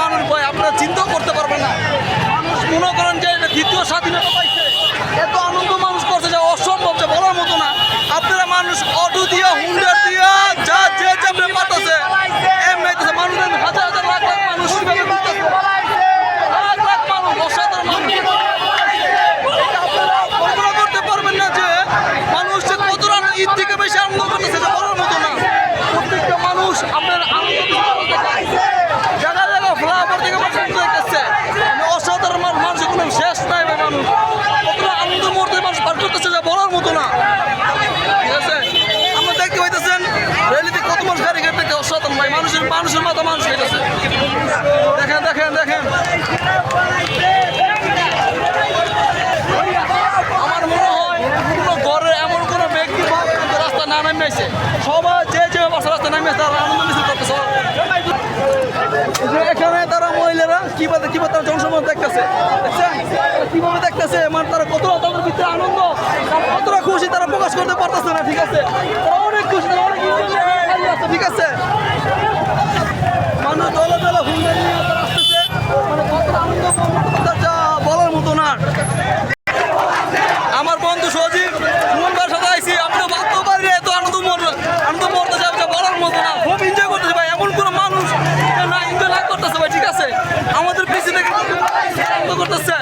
মানুষ ভাই আপনারা চিন্তাও করতে পারবেন না। মানুষ মনে করেন যে এটা দ্বিতীয় স্বাধীনতা পাইছে। এত আনন্দ মানুষ করছে যে অসম্ভব যে বলার মতো না। আপনারা মানুষ অটো দিয়া হুন্ডার দিয়া যা যে যেমনি পাঠাচ্ছে এমনি মানুষের হাজার হাজার লাখ লাখ মানুষ। লাখ লাখ অসাধারণ ঈদ থেকে বেশি আনন্দ করতেছে যে বলার মতো না। প্রত্যেকটা মানুষ আপনার আনন্দ দেখতেছে। জায়গা জায়গা ফ্লাওয়ার থেকে মানুষ আনন্দ দেখতেছে মানে অসাধারণ মানুষ মানুষের কোনো শেষ নাই ভাই মানুষ কতটা আনন্দ মুহূর্তে মানুষ পার করতেছে যে বলার মতো না ঠিক আছে আমরা দেখতে পাইতেছেন রেলিতে কত মানুষ গাড়ি গাড়ি মানুষের মানুষের মাথা মানুষ গেছে দেখেন দেখেন দেখেন। আমার মনে হয় কোনো ঘরে এমন কোনো ব্যক্তি রাস্তা না নামিয়েছে সবাই যে যে বাসা রাস্তা নামিয়েছে তারা আনন্দ মিছিল করতেছে। এখানে তারা মহিলারা কীভাবে কীভাবে তারা জনসম্মান দেখতেছে? কীভাবে দেখতেছে? মানে তারা কত তাদের ভিতরে আনন্দ, কতটা খুশি তারা প্রকাশ করতে পারতেছে না, ঠিক আছে? অনেক খুশি অনেক enjoy করে আছে, ঠিক আছে মানুষ দলে দলে হুন্ডা নিয়ে তারা আসতেছে মানে কতটা আনন্দ তার যা বলার মতো না আমার বন্ধু সজীব সুমনবার সাথে আইসি আপনি ভাবতেও পারি না এত আনন্দ মর আনন্দ মরতে যাবে যা বলার মতো না খুব এনজয় করতেছে ভাই এমন কোনো মানুষ যে না এনজয় না করতেছে ভাই ঠিক আছে আমাদের পিছনে করতেছে।